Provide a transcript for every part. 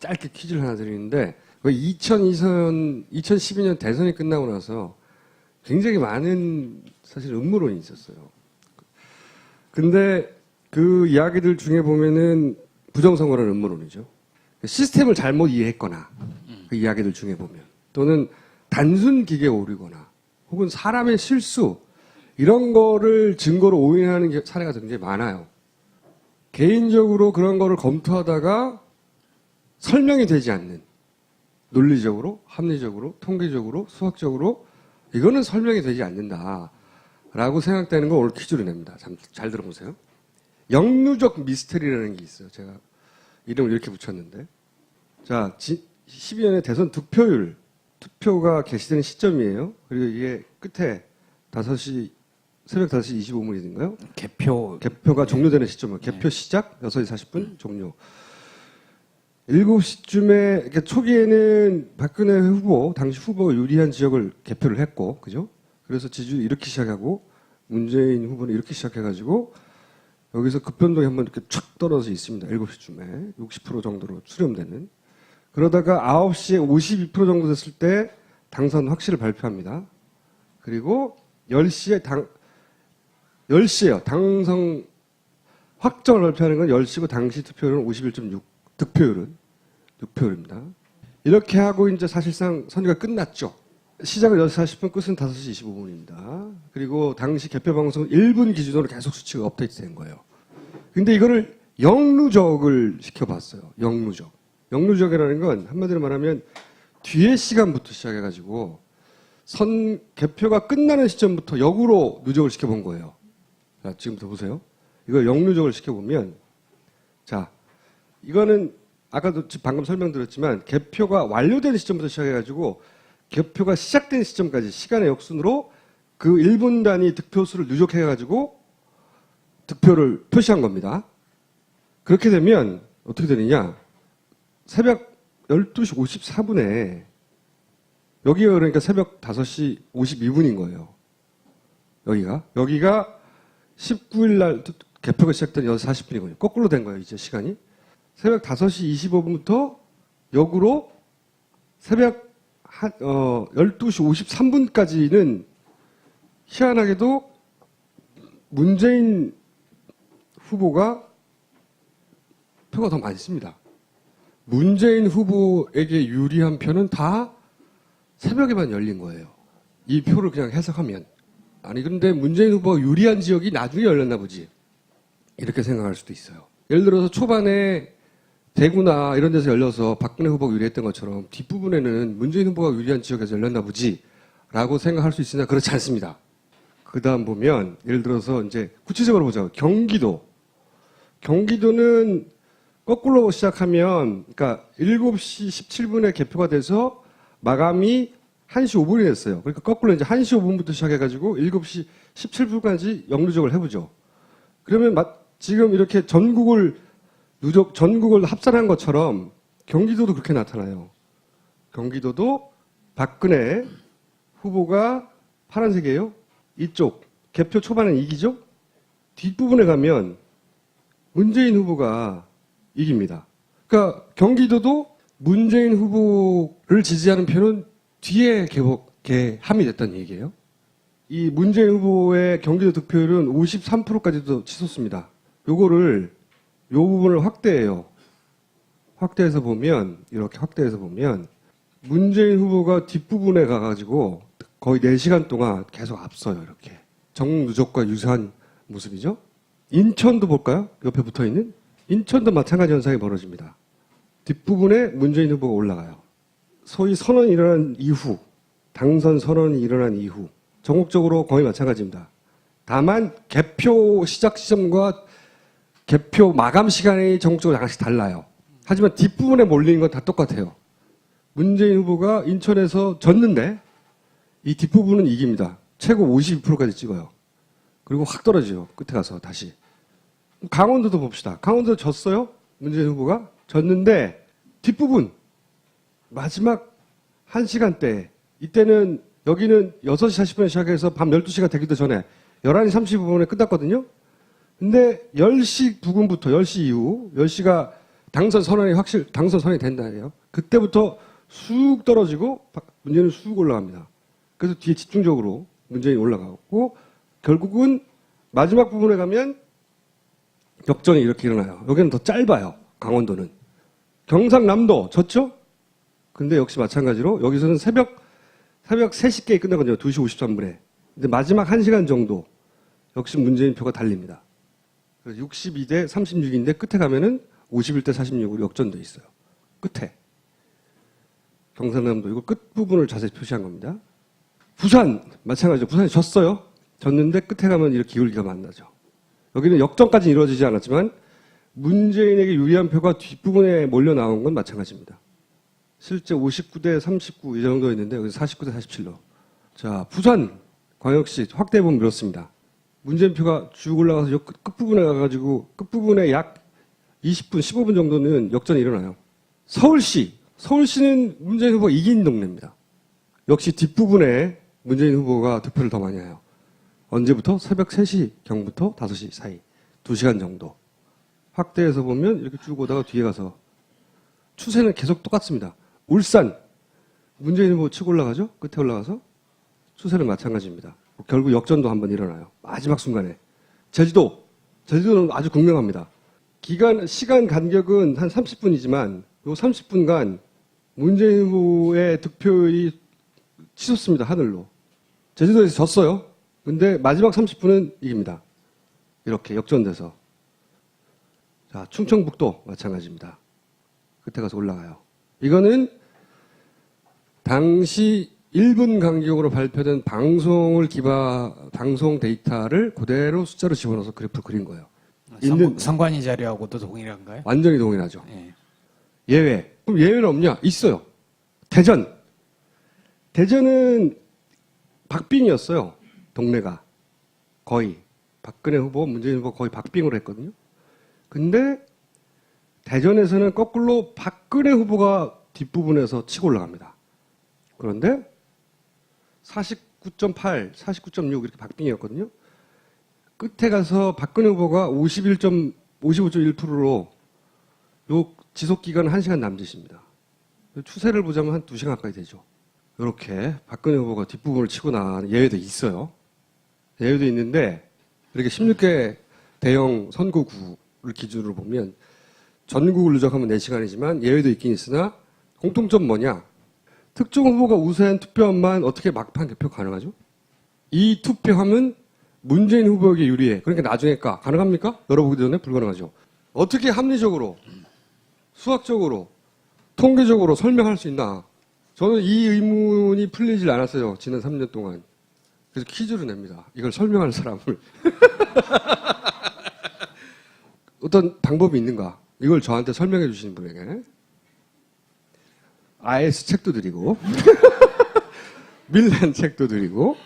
짧게 퀴즈를 하나 드리는데 2002년 2012년 대선이 끝나고 나서 굉장히 많은 사실 음모론이 있었어요. 근데 그 이야기들 중에 보면은 부정선거라는 음모론이죠. 시스템을 잘못 이해했거나 그 이야기들 중에 보면 또는 단순 기계 오류거나 혹은 사람의 실수 이런 거를 증거로 오인하는 게- 사례가 굉장히 많아요. 개인적으로 그런 거를 검토하다가 설명이 되지 않는 논리적으로, 합리적으로, 통계적으로, 수학적으로 이거는 설명이 되지 않는다라고 생각되는 걸 오늘 퀴즈로 냅니다. 잘, 잘 들어보세요. 영루적 미스터리라는 게 있어요. 제가 이름을 이렇게 붙였는데 자 12년의 대선 득표율 투표가 개시되는 시점이에요. 그리고 이게 끝에 5시 새벽 5시 25분인가요? 개표 개표가 종료되는 시점이에요. 개표 시작 6시 40분 종료. 7시쯤에 이렇게 초기에는 박근혜 후보 당시 후보가 유리한 지역을 개표를 했고 그죠? 그래서 지지율 이렇게 시작하고 문재인 후보는 이렇게 시작해가지고 여기서 급변동이 한번 이렇게 촥 떨어져 있습니다. 7시쯤에 60% 정도로 수렴되는. 그러다가 9시에 52% 정도 됐을 때 당선 확실을 발표합니다. 그리고 10시에 당 10시에요. 당선 확정을 발표하는 건 10시고 당시 투표율은 51.6 득표율은 득표율입니다. 이렇게 하고 이제 사실상 선거가 끝났죠. 시작은 6시 40분, 끝은 5시 25분입니다. 그리고 당시 개표 방송은 1분 기준으로 계속 수치가 업데이트 된 거예요. 근데 이거를 영루적을 시켜봤어요. 영루적. 영루적이라는 건 한마디로 말하면 뒤에 시간부터 시작해가지고 선 개표가 끝나는 시점부터 역으로 누적을 시켜본 거예요. 자, 지금부터 보세요. 이걸 영누적을 시켜보면, 자, 이거는 아까도 지- 방금 설명드렸지만 개표가 완료된 시점부터 시작해가지고 개표가 시작된 시점까지 시간의 역순으로 그 1분 단위 득표수를 누적해가지고 득표를 표시한 겁니다. 그렇게 되면 어떻게 되느냐? 새벽 12시 54분에 여기가 그러니까 새벽 5시 52분인 거예요. 여기가 여기가 19일 날 투- 개표가 시작된 6시 40분이거든요. 거꾸로 된 거예요, 이제 시간이. 새벽 5시 25분부터 역으로 새벽 한, 어, 12시 53분까지는 희한하게도 문재인 후보가 표가 더 많습니다. 문재인 후보에게 유리한 표는 다 새벽에만 열린 거예요. 이 표를 그냥 해석하면. 아니, 그런데 문재인 후보가 유리한 지역이 나중에 열렸나 보지. 이렇게 생각할 수도 있어요. 예를 들어서 초반에 대구나 이런 데서 열려서 박근혜 후보가 유리했던 것처럼 뒷부분에는 문재인 후보가 유리한 지역에서 열렸나 보지. 라고 생각할 수 있으나 그렇지 않습니다. 그 다음 보면 예를 들어서 이제 구체적으로 보자. 경기도. 경기도는 거꾸로 시작하면 그러니까 7시 17분에 개표가 돼서 마감이 1시 5분이 됐어요. 그러니까 거꾸로 이제 1시 5분부터 시작해가지고 7시 17분까지 영누적을 해보죠. 그러면 마- 지금 이렇게 전국을 누적 전국을 합산한 것처럼 경기도도 그렇게 나타나요. 경기도도 박근혜 후보가 파란색이에요. 이쪽 개표 초반엔 이기죠. 뒷부분에 가면 문재인 후보가 이깁니다. 그러니까 경기도도 문재인 후보를 지지하는 표는 뒤에 개복, 개함이 됐다는 얘기예요. 이 문재인 후보의 경기도 득표율은 53%까지도 치솟습니다. 요거를 요 부분을 확대해요. 확대해서 보면 이렇게 확대해서 보면 문재인 후보가 뒷부분에 가가지고 거의 4시간 동안 계속 앞서요. 이렇게 정누적과 유사한 모습이죠. 인천도 볼까요? 옆에 붙어 있는 인천도 마찬가지 현상이 벌어집니다. 뒷부분에 문재인 후보가 올라가요. 소위 선언이 일어난 이후, 당선 선언이 일어난 이후, 전국적으로 거의 마찬가지입니다. 다만 개표 시작 시점과 개표 마감 시간이 전국적으로 약간씩 달라요. 하지만 뒷부분에 몰리는 건 다 똑같아요. 문재인 후보가 인천에서 졌는데 이 뒷부분은 이깁니다. 최고 52%까지 찍어요. 그리고 확 떨어져요. 끝에 가서 다시. 강원도도 봅시다. 강원도 졌어요. 문재인 후보가 졌는데 뒷부분 마지막 1시간대 이때는 여기는 6시 40분에 시작해서 밤 12시가 되기도 전에 11시 35분에 끝났거든요. 근데 10시 부근부터 10시 이후 10시가 당선 선언이 확실 당선 선언이 된다예요. 그때부터 쑥 떨어지고 박- 문재인은 쑥 올라갑니다. 그래서 뒤에 집중적으로 문재인이 올라가고 결국은 마지막 부분에 가면 역전이 이렇게 일어나요. 여기는 더 짧아요. 강원도는 경상남도 졌죠? 근데 역시 마찬가지로 여기서는 새벽 새벽 3시께 끝나거든요. 2시 53분에. 근데 마지막 1시간 정도 역시 문재인 표가 달립니다. 62대 36인데 끝에 가면은 51대 46으로 역전돼 있어요. 끝에. 경상남도 이거 끝 부분을 자세히 표시한 겁니다. 부산 마찬가지죠. 부산이 졌어요. 졌는데 끝에 가면 이렇게 기울기가 만나죠. 여기는 역전까지 이루어지지 않았지만 문재인에게 유리한 표가 뒷부분에 몰려 나온 건 마찬가지입니다. 실제 59대 39 이 정도였는데 여기 49대 47로. 자, 부산 광역시 확대해보면 이렇습니다. 문재인 표가 쭉 올라가서 요 끝, 끝부분에 가가지고 끝부분에 약 20분, 15분 정도는 역전이 일어나요. 서울시, 서울시는 문재인 후보가 이긴 동네입니다. 역시 뒷부분에 문재인 후보가 득표를 더 많이 해요. 언제부터? 새벽 3시 경부터 5시 사이. 2시간 정도. 확대해서 보면 이렇게 쭉 오다가 뒤에 가서 추세는 계속 똑같습니다. 울산 문재인 후보 치고 올라가죠? 끝에 올라가서 추세는 마찬가지입니다. 결국 역전도 한번 일어나요. 마지막 순간에 제주도 제주도는 아주 극명합니다. 기간 시간 간격은 한 30분이지만 요 30분간 문재인 후보의 득표율이 치솟습니다 하늘로. 제주도에서 졌어요. 근데 마지막 30분은 이깁니다. 이렇게 역전돼서. 자, 충청북도 마찬가지입니다. 끝에 가서 올라가요. 이거는 당시 1분 간격으로 발표된 방송을 기바, 방송 데이터를 그대로 숫자로 집어넣어서 그래프를 그린 거예요. 있는- 선, 선관위 자료하고도 동일한가요? 완전히 동일하죠. 예. 예외. 그럼 예외는 없냐? 있어요. 대전. 대전은 박빙이었어요. 동네가. 거의. 박근혜 후보, 문재인 후보 거의 박빙으로 했거든요. 근데 대전에서는 거꾸로 박근혜 후보가 뒷부분에서 치고 올라갑니다. 그런데 49.8, 49.6 이렇게 박빙이었거든요. 끝에 가서 박근혜 후보가 51. 55.1%로 요 지속 기간은 1시간 남짓입니다. 추세를 보자면 한 2시간 가까이 되죠. 이렇게 박근혜 후보가 뒷부분을 치고 나가는 예외도 있어요. 예외도 있는데 이렇게 16개 대형 선거구를 기준으로 보면 전국을 누적하면 4시간이지만 예외도 있긴 있으나 공통점 뭐냐? 특정 후보가 우세한 투표함만 어떻게 막판 개표 가능하죠? 이 투표함은 문재인 후보에게 유리해. 그러니까 나중에 까. 가능합니까? 열어보기 전에 불가능하죠. 어떻게 합리적으로, 수학적으로, 통계적으로 설명할 수 있나? 저는 이 의문이 풀리질 않았어요. 지난 3년 동안. 그래서 퀴즈를 냅니다. 이걸 설명할 사람을. 어떤 방법이 있는가? 이걸 저한테 설명해 주시는 분에게. IS 책도 드리고, 밀란 책도 드리고,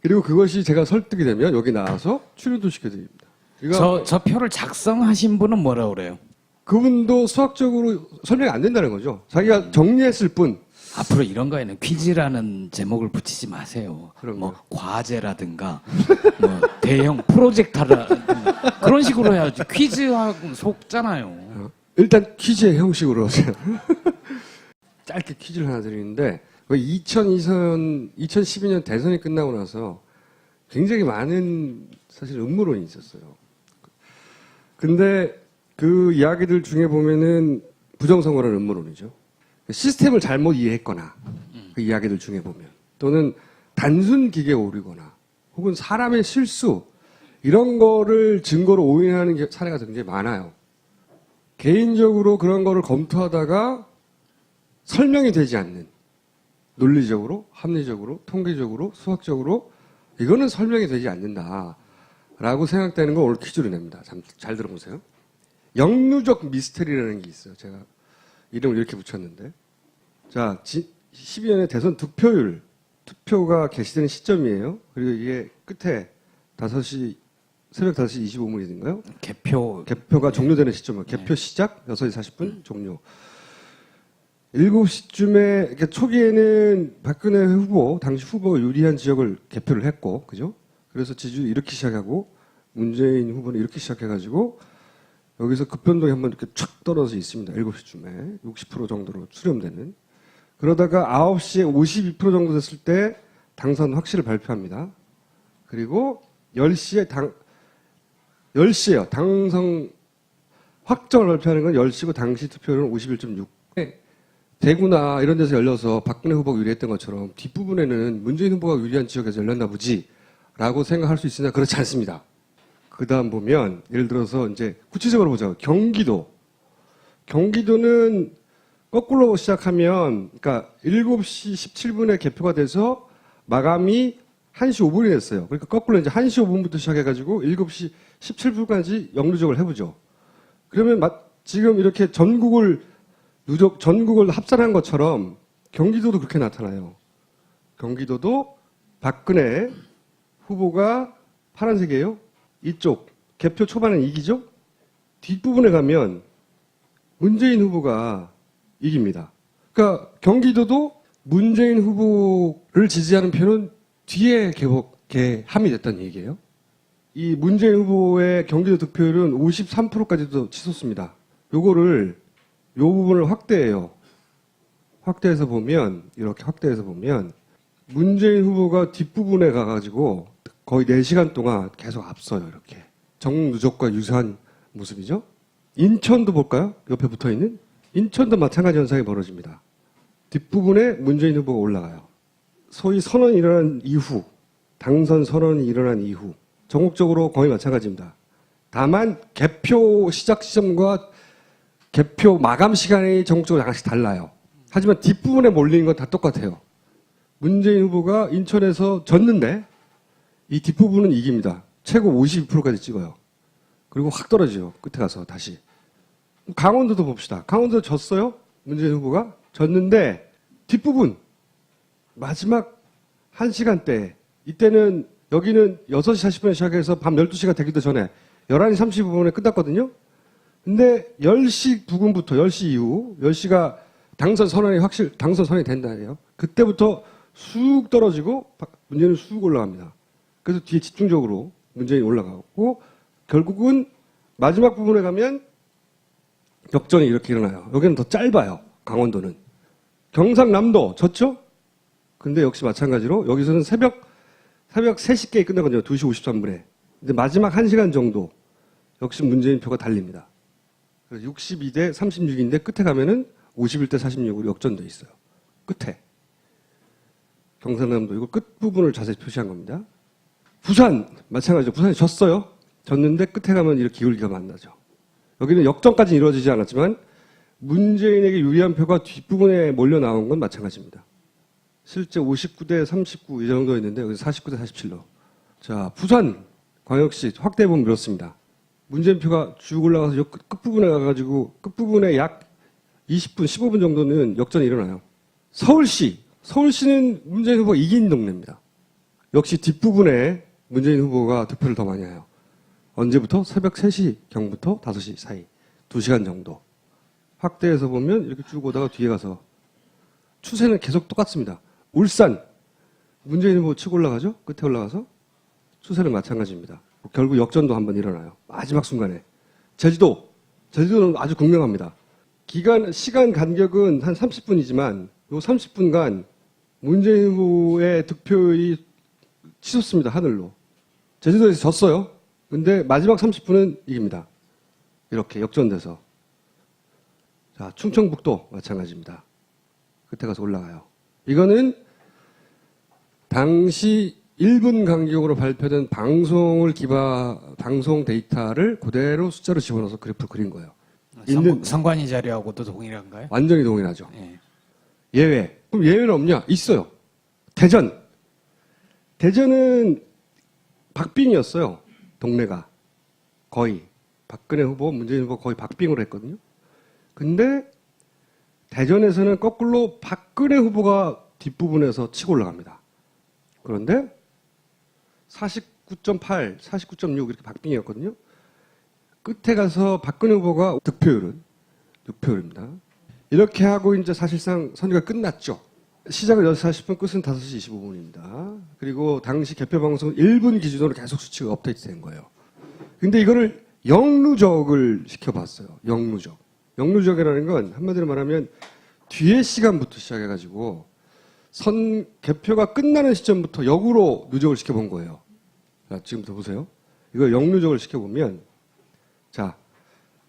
그리고 그것이 제가 설득이 되면 여기 나와서 출연도 시켜드립니다. 이거 저, 저 표를 작성하신 분은 뭐라 그래요? 그분도 수학적으로 설명이 안 된다는 거죠. 자기가 정리했을 뿐. 앞으로 이런 거에는 퀴즈라는 제목을 붙이지 마세요. 그럼요. 뭐 과제라든가 뭐 대형 프로젝터라든가 그런 식으로 해야지 퀴즈하고 속잖아요. 어, 일단 퀴즈의 형식으로 짧게 퀴즈를 하나 드리는데 2002년 2012년 대선이 끝나고 나서 굉장히 많은 사실 음모론이 있었어요. 근데 그 이야기들 중에 보면은 부정선거라는 음모론이죠. 시스템을 잘못 이해했거나 그 이야기들 중에 보면 또는 단순 기계 오류거나 혹은 사람의 실수 이런 거를 증거로 오인하는 게- 사례가 굉장히 많아요. 개인적으로 그런 거를 검토하다가 설명이 되지 않는 논리적으로, 합리적으로, 통계적으로, 수학적으로 이거는 설명이 되지 않는다라고 생각되는 걸 오늘 퀴즈로 냅니다. 참, 잘 들어보세요. 영루적 미스터리라는 게 있어요. 제가 이름을 이렇게 붙였는데 자 12년의 대선 득표율 투표가 개시되는 시점이에요. 그리고 이게 끝에 5시 새벽 5시 25분인가요? 개표 개표가 종료되는 시점은 개표 시작 6시 40분 종료. 7시쯤에 이렇게 초기에는 박근혜 후보 당시 후보가 유리한 지역을 개표를 했고 그죠? 그래서 지지율 이렇게 시작하고 문재인 후보는 이렇게 시작해가지고 여기서 급변동이 한번 이렇게 촥 떨어져 있습니다. 7시쯤에 60% 정도로 수렴되는. 그러다가 9시에 52% 정도 됐을 때 당선 확실을 발표합니다. 그리고 10시에 당 10시에요. 당선 확정을 발표하는 건 10시고 당시 투표율은 51.6. 대구나 이런 데서 열려서 박근혜 후보가 유리했던 것처럼 뒷부분에는 문재인 후보가 유리한 지역에서 열렸나 보지 라고 생각할 수 있으나 그렇지 않습니다. 그 다음 보면 예를 들어서 이제 구체적으로 보자. 경기도. 경기도는 거꾸로 시작하면 그러니까 7시 17분에 개표가 돼서 마감이 1시 5분이 됐어요. 그러니까 거꾸로 이제 1시 5분부터 시작해가지고 7시 17분까지 영누적을 해보죠. 그러면 마- 지금 이렇게 전국을 누적 전국을 합산한 것처럼 경기도도 그렇게 나타나요. 경기도도 박근혜 후보가 파란색이에요. 이쪽 개표 초반에 이기죠. 뒷부분에 가면 문재인 후보가 이깁니다. 그러니까 경기도도 문재인 후보를 지지하는 표는 뒤에 개복, 개함이 됐다는 얘기예요. 이 문재인 후보의 경기도 득표율은 53%까지도 치솟습니다. 요거를 요 부분을 확대해요. 확대해서 보면 이렇게 확대해서 보면 문재인 후보가 뒷부분에 가가지고 거의 4시간 동안 계속 앞서요. 이렇게 정누적과 유사한 모습이죠. 인천도 볼까요? 옆에 붙어 있는 인천도 마찬가지 현상이 벌어집니다. 뒷부분에 문재인 후보가 올라가요. 소위 선언이 일어난 이후 당선 선언이 일어난 이후 전국적으로 거의 마찬가지입니다. 다만 개표 시작 시점과 개표 마감 시간이 전국적으로 약간씩 달라요. 하지만 뒷부분에 몰리는 건 다 똑같아요. 문재인 후보가 인천에서 졌는데 이 뒷부분은 이깁니다. 최고 52%까지 찍어요. 그리고 확 떨어지죠. 끝에 가서 다시. 강원도도 봅시다. 강원도 졌어요. 문재인 후보가 졌는데 뒷부분 마지막 1시간대 이때는 여기는 6시 40분에 시작해서 밤 12시가 되기도 전에 11시 35분에 끝났거든요. 근데 10시 부근부터 10시 이후 10시가 당선 선언이 확실 당선 선언이 된다예요. 그때부터 쑥 떨어지고 바- 문재인은 쑥 올라갑니다. 그래서 뒤에 집중적으로 문재인이 올라가고 결국은 마지막 부분에 가면 역전이 이렇게 일어나요. 여기는 더 짧아요. 강원도는. 경상남도 졌죠? 근데 역시 마찬가지로 여기서는 새벽 새벽 3시께 끝나거든요. 2시 53분에. 근데 마지막 1시간 정도 역시 문재인 표가 달립니다. 62대 36인데 끝에 가면은 51대 46으로 역전돼 있어요. 끝에. 경상남도 이거 끝 부분을 자세히 표시한 겁니다. 부산 마찬가지죠. 부산이 졌어요. 졌는데 끝에 가면 이렇게 기울기가 만나죠. 여기는 역전까지 이루어지지 않았지만 문재인에게 유리한 표가 뒷부분에 몰려 나온 건 마찬가지입니다. 실제 59대 39 이 정도였는데 여기 49대 47로. 자, 부산 광역시 확대해 보면 이렇습니다. 문재인 표가 쭉 올라가서 끝부분에 가가지고 끝부분에 약 20분, 15분 정도는 역전이 일어나요. 서울시, 서울시는 문재인 후보가 이긴 동네입니다. 역시 뒷부분에 문재인 후보가 득표를 더 많이 해요. 언제부터? 새벽 3시 경부터 5시 사이. 2시간 정도. 확대해서 보면 이렇게 쭉 오다가 뒤에 가서 추세는 계속 똑같습니다. 울산, 문재인 후보 치고 올라가죠? 끝에 올라가서 추세는 마찬가지입니다. 결국 역전도 한번 일어나요. 마지막 순간에. 제주도, 제주도는 아주 극명합니다. 기간, 시간 간격은 한 30분이지만 요 30분간 문재인 후보의 득표율이 치솟습니다. 하늘로. 제주도에서 졌어요. 근데 마지막 30분은 이깁니다. 이렇게 역전돼서. 자, 충청북도 마찬가지입니다. 끝에 가서 올라가요. 이거는 당시 1분 간격으로 발표된 방송을 기바, 방송 데이터를 그대로 숫자로 집어넣어서 그래프를 그린 거예요. 있는- 상, 상관이 자료하고도 동일한가요? 완전히 동일하죠. 예. 예외. 그럼 예외는 없냐? 있어요. 대전. 대전은 박빙이었어요. 동네가. 거의. 박근혜 후보, 문재인 후보 거의 박빙으로 했거든요. 근데 대전에서는 거꾸로 박근혜 후보가 뒷부분에서 치고 올라갑니다. 그런데 49.8, 49.6 이렇게 박빙이었거든요. 끝에 가서 박근혜 후보가 득표율은 6표율입니다. 이렇게 하고 이제 사실상 선거가 끝났죠. 시작은 6시 40분, 끝은 5시 25분입니다. 그리고 당시 개표 방송은 1분 기준으로 계속 수치가 업데이트 된 거예요. 근데 이거를 영누적을 시켜봤어요. 영누적. 영누적이라는 건 한마디로 말하면 뒤에 시간부터 시작해가지고 선 개표가 끝나는 시점부터 역으로 누적을 시켜본 거예요. 자, 지금부터 보세요. 이거 영누적을 시켜보면 자,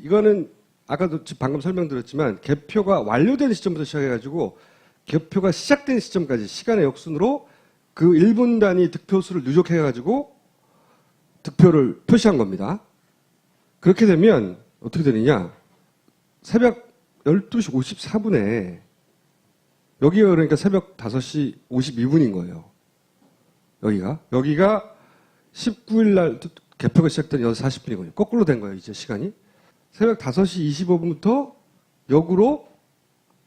이거는 아까도 지- 방금 설명드렸지만 개표가 완료된 시점부터 시작해가지고 개표가 시작된 시점까지 시간의 역순으로 그 1분 단위 득표수를 누적해가지고 득표를 표시한 겁니다. 그렇게 되면 어떻게 되느냐? 새벽 12시 54분에 여기가 그러니까 새벽 5시 52분인 거예요. 여기가 여기가 19일 날 개표가 시작된 6시 40분이거든요. 거꾸로 된 거예요, 이제 시간이. 새벽 5시 25분부터 역으로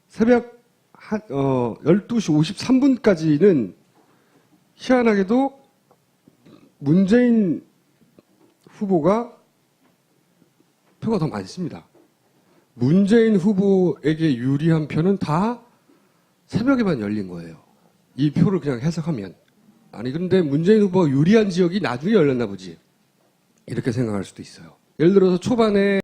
새벽 한, 어, 12시 53분까지는 희한하게도 문재인 후보가 표가 더 많습니다. 문재인 후보에게 유리한 표는 다 새벽에만 열린 거예요. 이 표를 그냥 해석하면. 아니, 그런데 문재인 후보가 유리한 지역이 나중에 열렸나 보지. 이렇게 생각할 수도 있어요. 예를 들어서 초반에